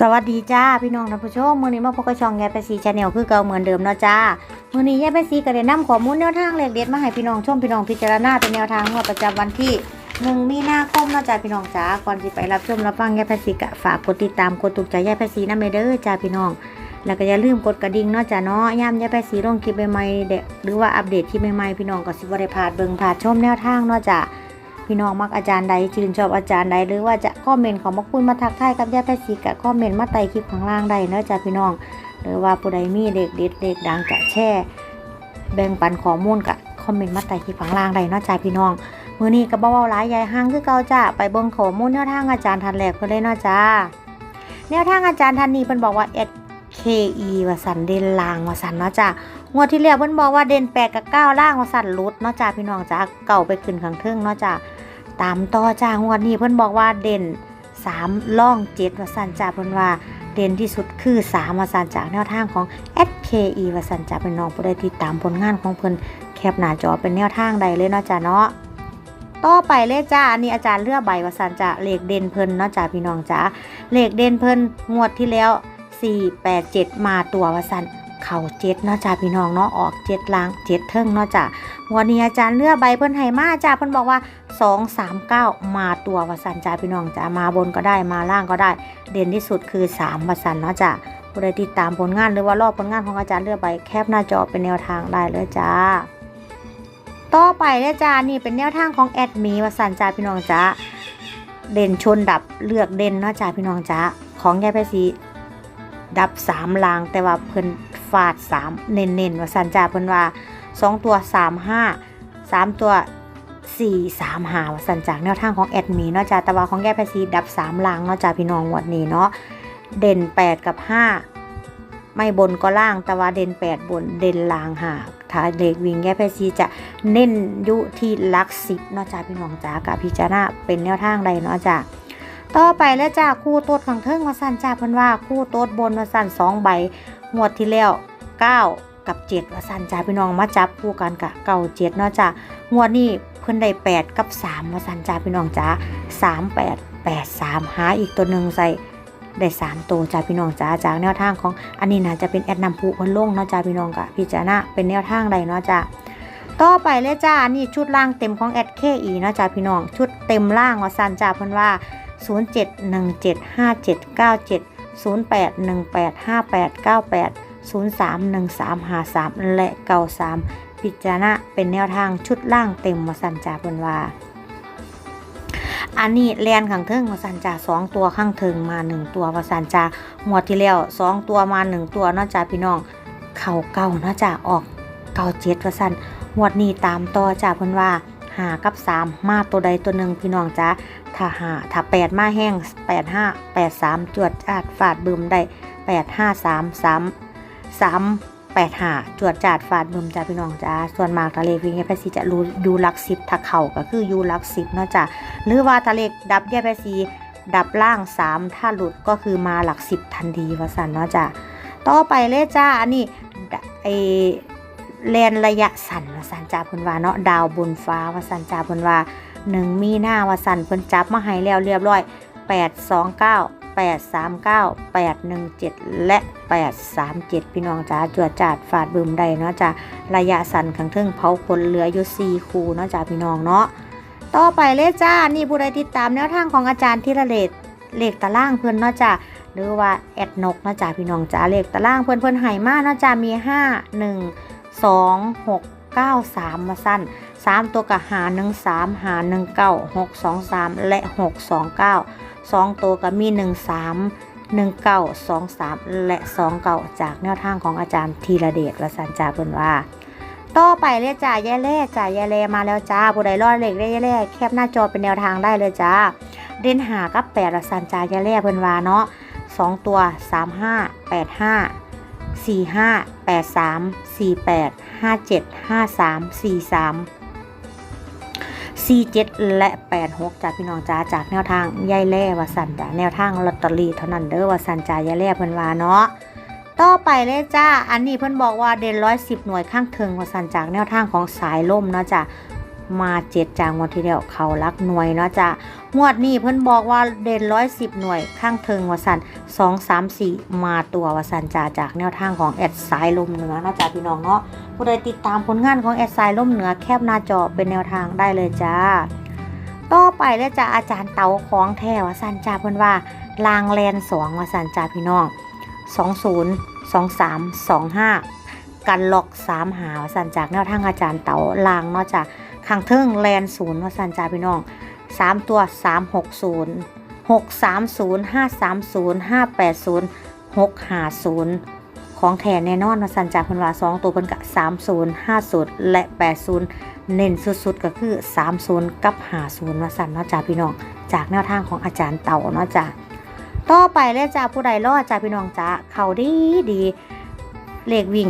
สวัสดีจ้าพี่น้องท่านผู้ชมมื้อนี้มาพบกับช่องแยายไปซีชาแนลคือเก่าเหมือนเดิมเนาะจ้ามื้อนี้แยายไปซีก็ได้นำข้อมูลแนวทางเลขเด็ดมาให้พี่น้องชมพี่น้องพิจารณาเป็นแนวทางงวดประจำวันที่1มีนาคมเนาะจ้าพี่น้องจ้าก่อนสิไปรับชมรับฟังแยายไปซีก็ฝากกดติดตามกดถูกใจแยายไปซีนำเด้อจ้าพี่น้อง แล้วก็อย่าลืมกดกระดิ่งเนาะจ้าเนาะย่ามยายไปซีลงคลิปใหม่ๆเด้อหรือว่าอัปเดตคลิปใหม่ๆพี่น้องก็สิบ่ได้พลาดเบิ่งพลาดชมแนวทางเนาะจ้าพี่น้องมักอาจารย์ใดชื่นชอบอาจารย์ใดหรือว่าจะ คอมเมนต์ของมาคุยมาทักทายกับญาติพี่สีกะคอมเมนต์มาไต่คลิปข้างล่างได้เนอะจ้าพี่น้อง หรือว่าผู้ใดมีเด็กเด็ดเด็กดังกะแช่ แบ่งปันข้อมูลกะคอมเมนต์มาไต่คลิปข้างล่างได้เนอะจ้าพี่น้องมื้อนี้ก็บ่เว้าหลายใหญ่ห้างคือเก่าจ้าไปเบิ่งข้อมูลแนวทางอาจารย์ทันแรกเพิ่นเลยเนาะจ้าแนวทางอาจารย์ทันนี้เพิ่นบอกว่า SKE ว่าสันเด่นลางว่าสันเนาะจ้างวดที่แล้วเพิ่นบอกว่าเด่น8กับ9ล่างว่าสันลุดเนาะจ้าพี่น้องจ้าเก่าไปขึ้นข้างเทิงเนาะจ้า ตามต่อจ้างวดนี้เพิ่นบอกว่าเด่น3ล่อง7ว่าสันจ่าเพิ่นว่าเด่นที่สุดคือ3ว่าสันจากแนวทางของ SKE ว่าสันจ่าเป็นน้องผู้ใดติดตามผลงานของเพิ่นแคปหน้าจอเป็นแนวทางใดเลยเนาะจ้าเนาะต่อไปเลยจ้าอันนี้อาจารย์เลือกใบว่าสันจ่าเลขเด่นเพิ่นเนาะจ้าพี่น้องจ้าเลขเด่นเพิ่นงวดที่แล้ว4 8 7 มาตัวว่าสัน เข่าเจ็ดเนาะจ้าพี่น้องเนาะออกเจ็ดลางเจ็ดเทิงเนาะจ้าวันนี้อาจารย์เลือกใบเพิ่นให้มาจ้าเพิ่นบอกว่า2 3 9มาตัววสันจ้าพี่น้องจ้ามาบนก็ได้มาล่างก็ได้ เด่นที่สุดคือ3วสันเนาะจ้าผู้ใดติดตามผลงานหรือว่ารอบผลงานของอาจารย์เลือกใบแคปหน้าจอเป็นแนวทางได้เลยจ้าต่อไปเลยจ้านี่เป็นแนวทางของแอดมีวสันจ้าพี่น้องจ้าเด่นชนดับเลือกเด่นเนาะจ้าพี่น้องจ้าของยายไปสีดับสามลางแต่ว่าเพิ่น ฟาดสามเน้นๆวสันจ้าเพิ่นว่าสองตัวสามห้าสามตัวสี่สามหาวสันจากแนวทางของแอดมีเนาะจ้าแต่ว่าของแก้ภาษีดับสามลางเนาะจ้าพี่น้องงวันนี้เนาะเด่นแปดกับห้าไม่บนก็ล่างแต่ว่าเด่นแปดบนเด่นลางหาถ้าเด็กวิ่งแก้ภาษีจะเน้นอยุที่ลักสิบเนาะจ้าพี่น้องจ้ากับพิจารณาเป็นแนวทางใดเนาะจ้าต่อไปแล้วจ้าคู่โต๊ดขังเทิงมาสั่นจ้าเพิ่นว่าคู่โต๊ดบนมาสั่นสองใบ งวดที่แล้วเก้ากับเจ็ดว่าสันจ้าพี่น้องมาจับคู่กันกับเก่าเจ็ดเนาะจ้างวดนี้เพิ่นได้8กับ3มาสันจ้าพี่น้องจ้า3 8 8 3หาอีกตัวหนึ่งใส่ได้3ตัวจ้าพี่น้องจ้าจากแนวทางของอันนี้น่าจะเป็นแอดนำผู้เพิ่นลงเนาะจ้าพี่น้องกะพิจารณาเป็นแนวทางใดเนาะจ้าต่อไปเลยจ้านนี้ชุดล่างเต็มของแอดเคอีเนาะจ้าพี่น้องชุดเต็มล่างว่าสันจ้าเพิ่นว่า 07175797 0818589803135และ93พิจารณาเป็นแนวทางชุดล่างเต็มมาสันจ่าเพิ่นว่าอันนี้แลนข้างเทิงมาสันจ่าสองตัวข้างเทิงมาหนึ่งตัวมาสันจ่าหมวดที่แล้วสองตัวมาหนึ่งตัวนอกจากพี่น้อง เข่าเก่านอกจากออกเก่าเจ็ดว่าสันหมวดนี้ตามต่อจ่าเพิ่นว่า หากับสามมาตัวใดตัวหนึ่งพี่น้องจ้าถ้าหาถ้าแปดมาแห้งแปดห้าแปดสามจวดจาดฟาดบึมได้แปดห้าสามสามสามแปดหาจวดจาดฟาดบึมจ้าพี่น้องจ้าส่วนมากทะเลวิ่งแยพซีจะรู้ดูหลักสิบถ้าเข่าก็คือยูหลักสิบเนาะจ้าหรือว่าทะเลดับแยพซีดับล่างสามถ้าหลุดก็คือมาหลักสิบทันทีว่าสันเนาะจ้าต่อไปเลยจ้าอันนี้ไอ แลนระยะสั้นว่าสันจ้าเพิ่นว่าเนาะดาวบนฟ้าว่าสันจ้าเพิ่นว่าหนึ่งมีหน้าว่าสันเพิ่นจับมาให้แล้วเรียบร้อยแปดสองเก้า839 817 และ 837 พี่น้องจ้าจวดจาดฟาดบึมได้เนาะจ้าระยะสั้นขังเทิงเผาคนเหลืออยู่4คูเนาะจ้าพี่น้องเนาะต่อไปเลยจ้า นี่ผู้ใดติดตามแนวทางของอาจารย์ธีระเลศเลขตารางเพื่อนเนาะจ้าหรือว่าแอดนกเนาะจ้าพี่น้องจ้าเลขตารางเพื่อนเพื่อนไห่มากเนาะจ้ามี 5 1 2 6 9 3มาสั้น3ตัวกับหา1 3หา1 9 6 2 3และ6 2 9สองตัวก็มีหนึ่งสามหนึ่งเก้าสองสามและสองเก้าจากแนวทางของอาจารย์ธีระเดชวสันจาเพิ่นว่าต่อไปเลยจ้าแย่แล่จ้าแย่แล่มาแล้วจ้าผู้ใดรอดเหล็กได้แย่แล่แคบหน้าจอเป็นแนวทางได้เลยจ้าเด่นหากับแปดวสันจาแย่แล่เพิ่นว่าเนาะสองตัวสามห้าแปดห้า สี่ห้าแปดสามสี่แปดห้าเจ็ดห้าสามสี่สาม47 และ 86จากพี่น้องจ้าจากแนวทางยายแล่วาสันจ้าแนวทางลอตเตอรี่เท่านั้นเด้อวาสันจ้ายายแล่เพิ่นว่าเนาะต่อไปเลยจ้า อันนี้เพิ่นบอกว่าเด่น110หน่วยข้างเทิงวาสันจากแนวทางของสายล่มเนาะจ้า มาเจ็ดจางวันที่แล้วเขารักหน่วยเนาะจ้ะงวดนี้เพิ่นบอกว่าเด่นร้อยสิบหน่วยข้างเทิงวสันสองสามสี่มาตัววสันจ่าจากแนวทางของแอดสายลมเหนือเนาะจ้ะพี่น้องเนาะผู้ใดติดตามผลงานของแอดสายลมเหนือแคบหน้าจอเป็นแนวทางได้เลยจ้าต่อไปแล้วจะอาจารย์เต๋าของแท้วสันจ่าเพิ่นว่าลางแลนสองวสันจ่าพี่น้องสองศูนย์สองสามสองห้ากันล็อกสามหาวสันจากแนวทางอาจารย์เต๋าลางเนาะจ้ะ ขังเทิงแลนศูนย์วสันจ่าพี่น้องสามตัวสามหกศูนย์หกสามศูนย์ห้าสามศูนย์ห้าแปดศูนย์หกห้าศูนย์ของแทนแน่นอนวสันจ่าเพิ่นว่าสองตัวเพิ่นกะสามศูนย์ห้าศูนย์และแปดศูนย์เน้นสุดๆ ก็คือสามศูนย์กับห้าศูนย์วสันเนาะจ้าพี่น้อง จากแนวทางของอาจารย์เต่าเนาะจ้าต่อไปเลยจ้าผู้ใดรอดจ้าพี่น้องจ้าเขาดีดีเลขวิ่ง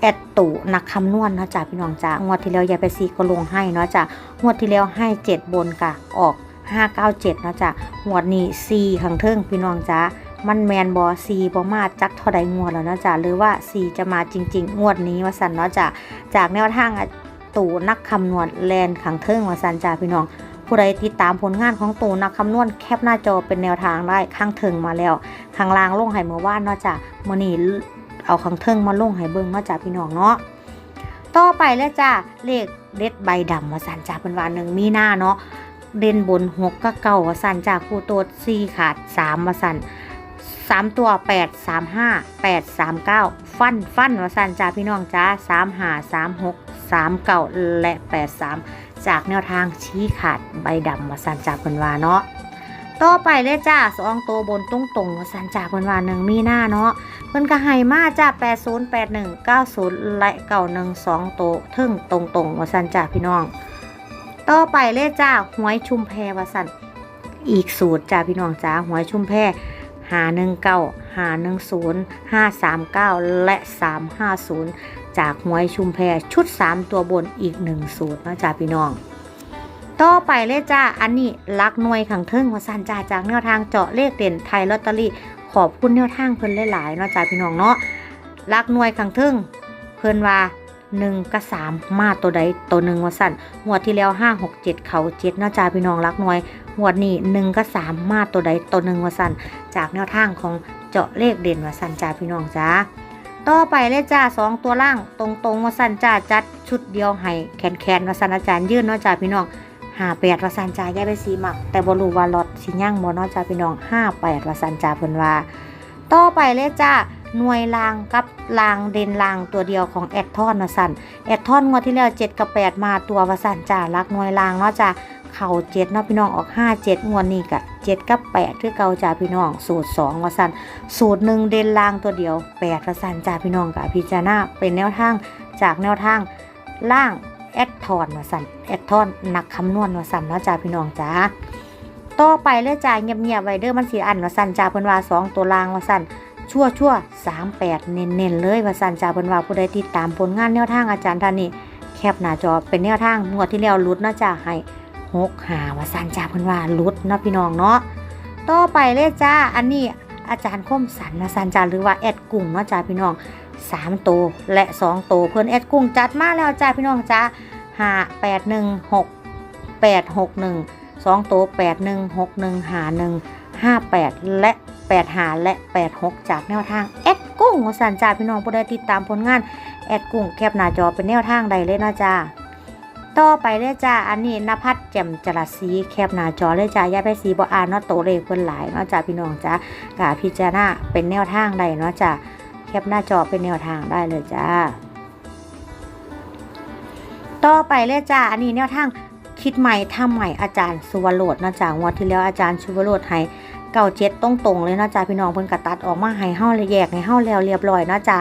แอดตู่นักคำนวณเนะจ้ะพี่น้องจ้างวดที่แล้วยายไปซีก็ลงให้เนาะจ้ะงวดที่แล้วให้เจ็ดบนกะออก597เนาะจ้ะงวดนี้4ขังเทิงพี่น้องจ้ามันแมนบอซีบอมาจักเท่าใดงวดแล้วนะจ้ะหรือว่า4จะมาจริง ๆ งวดนี้ว่าสันเนาะจ้ะจากแนวทางอะตู่นักคำนวณแลนขังเทิงว่าสันจ้าพี่น้องผู้ใดติดตามผลงานของตู่นักคำนวณแคปหน้าจอเป็นแนวทางได้ข้างเทิงมาแล้ว ข้างล่างลงให้เมื่อวานเนาะจ้ะมือนี้ เอาข้างเทิงมาลงให้เบิ่งเนาจ้าพี่น้องเนาะต่อไปแล้วจ้าเลขเด็ดใบดำว่าสันจ้าเป็นวันหนึ่งมีหน้าเนาะเด่นบนหกก็เก่าว่าสันจ้าคู่โตดสี่ขาดสามว่าสันสามตัวแปดสามห้าแปดสามเก้าฟันฟันว่าสันจ้าพี่น้องจ้าสามห้าสามหกสามเก้าและแปดสามจากแนวทางชี้ขาดใบดำว่าสันจ้าเป็นว่าเนาะ ต่อไปเลยจ้าสองตัวบนตรงตรงสันจากวันวานหนึ่งมีหน้าเนาะเพิ่นก็ให้มาจ้าแปดศูนย์แปดหนึ่งเก้าศูนย์และเก้าหนึ่งสองตัวทึ่งตรงตรงวสันจากพี่น้อง ต่อไปเลยจ้าหวยชุมแพวสันอีกสูตรจ้าพี่น้องจ้าหวยชุมแพหาหนึ่งเก้าหาหนึ่งศูนย์ห้าสามเก้าและสามห้าศูนย์จากหวยชุมแพชุดสามตัวบนอีกหนึ่งสูตรนะจ้าพี่น้อง ต่อไปเลยจ้า อันนี้ลักหน่วยขังเทิงว่าซั่นจ้าจากแนวทางเจาะเลขเด่นไทยลอตเตอรี่ขอบคุณแนวทางเพิ่นหลายๆเนาะจ้าพี่น้องเนาะรักหน่วยขังเทึงเพิ่นว่าหนึ่งกับสามมาตัวใดตัวหนึ่งว่าสั่นงวที่แล้วห้าหกเจ็ดเขาเจ็ดเนาะจ้าพี่น้องรักหน่วยงวนี้หนึ่งกับสามมาตัวใดตัวหนึ่งว่าสั่นจากแนวทางของเจาะเลขเด่นว่าสั่นจ้าพี่น้องจ้าต่อไปเลยจ้าสองตัวล่าง ตรงๆว่าสั่นจ้าจัดชุดเดียวให้แขนๆว่าสั่นอาจารย์ยื่นเนาะจ้าพี่น้อง ห้าแปดวาสันจาแยกไปสีหมัก แต่บรูว่ารถสิย่างบ่เนอจ้าพี่น้องห้าแปดวาสันจาเพิ่นว่า ต่อไปเลยจ้าหน่วยรางกับรางเด่นรางตัวเดียวของแอดทอนวสันแอดทอนงวดที่แล้วเจ็ดกับแปดมาตัววาสันจ้ารักหน่วยรางเนาะจ้าเข่าเจ็ดเนาะพี่น้องออกห้าเจ็ดงวดนี้กะเจ็ดกับแปดคือเก่าจ้าพี่น้อง สูตรสองวาสันสูตรหนึ่งเด่นรางตัวเดียวแปดวาสันจ้าพี่น้องกะพิจารณาเป็นแนวทางจากแนวทางล่าง แอดทอนวสันแอดทอนนักคำนวณวสันเนาะจ้าพี่น้องจ้าต่อไปเลยจ้าเงียบๆไวเด้อมันสีอันวสันจ้าเพิ่นว่าสองตัวลางวสันชั่วชั่วสามแปดเน้นๆเลยวสันจ้าเพิ่นว่าผู้ใดติดตามผลงานแนวทางอาจารย์ท่านนี้แคบหน้าจอเป็นแนวทางงวดที่แล้วลุดนะจ้าให้หกหาวสันจ้าเพิ่นว่าลุดเนาะพี่น้องเนาะต่อไปเลยจ้าอันนี้อาจารย์คมสันวสันจ้าหรือว่าแอดกุ้งเนาะจ้าพี่น้อง สามตัวและสองตัวเพื่อนแอดกุ้งจัดมาแล้วจ้าพี่น้องจ้าหาแปดหนึ่งหกแปดหกหนึ่งสองตัวแปดหนึ่งหกหนึ่งหาหนึ่งห้าแปดและแปดหาและแปดหกจากแนวทางแอดกุ้งสันจ้าพี่น้องผู้ใดติดตามผลงานแอดกุ้งแคปหน้าจอเป็นแนวทางใดเลยนะจ้าต่อไปเลยจ้า อันนี้นภัสแจ่มจรัสสีแคปหน้าจอเลยจ้าย่าไปสีบ่อ่านเนาะโตเลขเพิ่นหลายเนาะจ้าพี่น้องจ้ากาพิจารณาเป็นแนวทางใดเนาะจ้า แคปหน้าจอเป็นแนวทางได้เลยจ้า ต่อไปเลยจ้า อันนี้แนวทางคิดใหม่ทำใหม่อาจารย์สุวรรณนะจ้างวดที่แล้วอาจารย์สุวรณให้เก่าเจ็ดตรงเลยนะจ้าพี่น้องเพิ่นกระตัดออกมาให้เฮาเลยแยกให้เฮาแล้วเรียบร้อยนะจ้า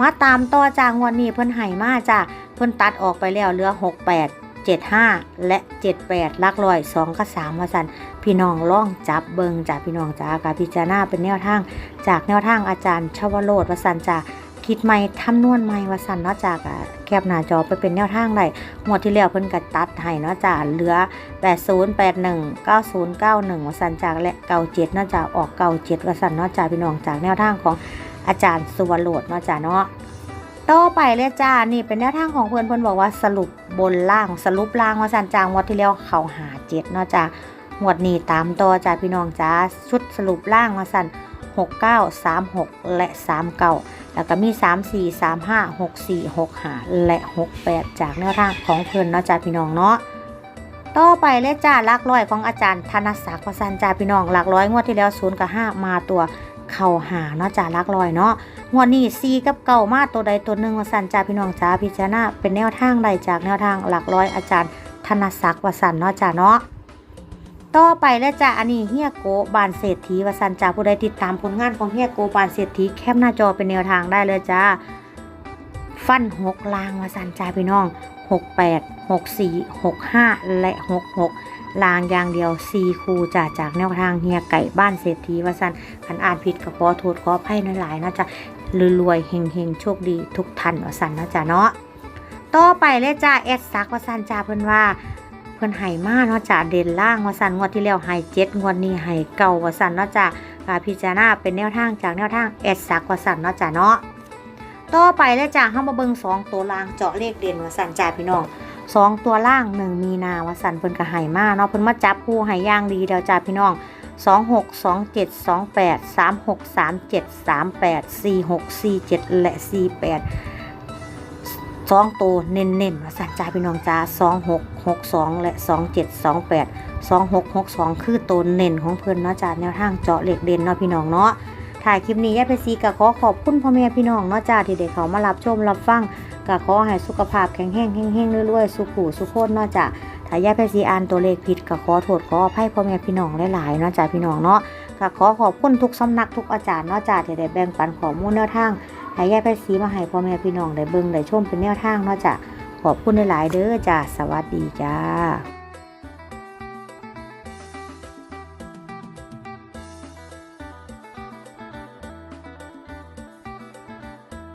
มาตามต่อจ้างวดนี้เพิ่นให้มาจ้าเพิ่นตัดออกไปแล้วเหลือหกแปด เจ็ดห้าและเจ็ดแปดลักลอยสองกับสามว่าสันพี่น้องล่องจับเบิงจ้าพี่น้องจากาพิจารณาเป็นแนวทาง จากแนวทางอาจารย์ชวโรดวาสันจากคิดใหม่ทำนวนใหม่วาสันเนาะจากแคบหน้าจอไปเป็นแนวทางได้งวดที่แล้วเพิ่นก็ตัดให้เนาะจ้าเหลือ 8081 9091วาสันจากและ97เนาะจ้าออก97วาสันเนาะจ้าพี่น้องจากแนวทางของอาจารย์สุวรรณโรดเนาะจ้าเนาะ ต่อไปเลยจ้า นี่เป็นแนวทางของเพื่อนเพื่อนบอกว่าสรุปบนล่างสรุปล่างว่าสันจางงวดที่แล้วเขาหาเจ็ดเนาะจ้างวดนี้ตามต่อจ้าพี่น้องจ้าชุดสรุปล่างว่าสันหกเก้าสามหกและสามเก้าแล้วก็มีสามสี่สามห้าหกสี่หกหาและหกแปดจากแนวทางของเพื่อนเนาะจ้าพี่น้องเนาะต่อไปเลยจ้าลักร้อยของอาจารย์ธนศักดิ์วสันจ้าพี่น้องลักร้อยงวดที่แล้วศูนย์กับห้ามาตัว เข่าหาเนาะจ้าลักร้อยเนาะงวดนี้ซีกับเก่ามาตัวใดตัวหนึ่งวสันจ้าพี่น้องจ้าพิจารณาเป็นแนวทางใดจากแนวทางหลักร้อยอาจารย์ธนศักดิ์วสันเนาะจ้าเนาะต่อไปแล้วจ้าอันนี้เฮียโกบานเศรษฐีวสันจ้าผู้ใดติดตามผลงานของเฮียโกบานเศรษฐีแคปหน้าจอเป็นแนวทางได้เลยจ้าฟันหกลางวสันจ้าพี่น้องหกแปดหกสี่หกห้าและหกหก ลางอย่างเดียวซีคูจ้าจากแนวทางเฮียไก่บ้านเศรษฐีวสันขันอ่านผิดก็ขอโทษขออภัยหลายๆนาะจ้ารวยๆเฮงๆ โชคดีทุกท่านวสันนาะจ้ะเนาะต่อไปเลยจ้าแอดซักวสันจ้าเพิ่อนว่าเพิ่อนไห้มาเนาะจ้าเด่นล่างวสันงวดที่แล้วไห้เจ็ดงวดนี้ไห้เก่าวสันเนาะจ้าค่ะพิจารณาเป็นแนวทางจากแนวทางแอดซักวสันเนาะจ้าเนาะต่อไปเลยจ้าเฮามาเบิ่งสองตัวล่างเจาะเลขเด่นวสันจ้าพี่น้อง สองตัวล่างหนึ่งมีนาวสันเพิ่นก็ไห้มาเนาะเพิ่นมาจับคู่ห้ย่างดีเดียวจ้าพี่น้องสองหกสองเจ็ดสองแปดสามหกสามเจ็ดสามแปดสี่หกสี่เจ็ดและสี่แปดสองตัวเน้นเน้นๆว่าสันจ่าพี่น้องจ้าสองหกหกสองและสองเจ็ดสองแปดสองหกหกสองคือตัวเน้นของเพิ่นเนาะจ้าแนวทางเจาะเหล็กเด่นเนาะพี่น้องเนาะถ่ายคลิปนี้ยายไปซีก็ขอขอบคุณพ่อแม่พี่น้องเนาะจ้าที่ได้เขามารับชมรับฟัง ก็ขอให้สุขภาพแข็งแรงแห้งๆรวยๆสุขุสุขโคตรนาะจ้าถ้ายายแพซีอ่านตัวเลขผิดก็ขอโทษขออภัยพ่อแม่พี่น้องหลายๆเนาะจ้าพี่น้องเนาะก็ขอขอบคุณทุกสำนักทุกอาจารย์นอกจากที่ได้แบ่งปันข้อมูลแนวทางให้ยายแพซีมาให้พ่อแม่พี่น้องได้เบิ่งได้ชมเป็นแนวทางนอกจากขอบคุณหลายๆเด้อจ้าสวัสดีจ้า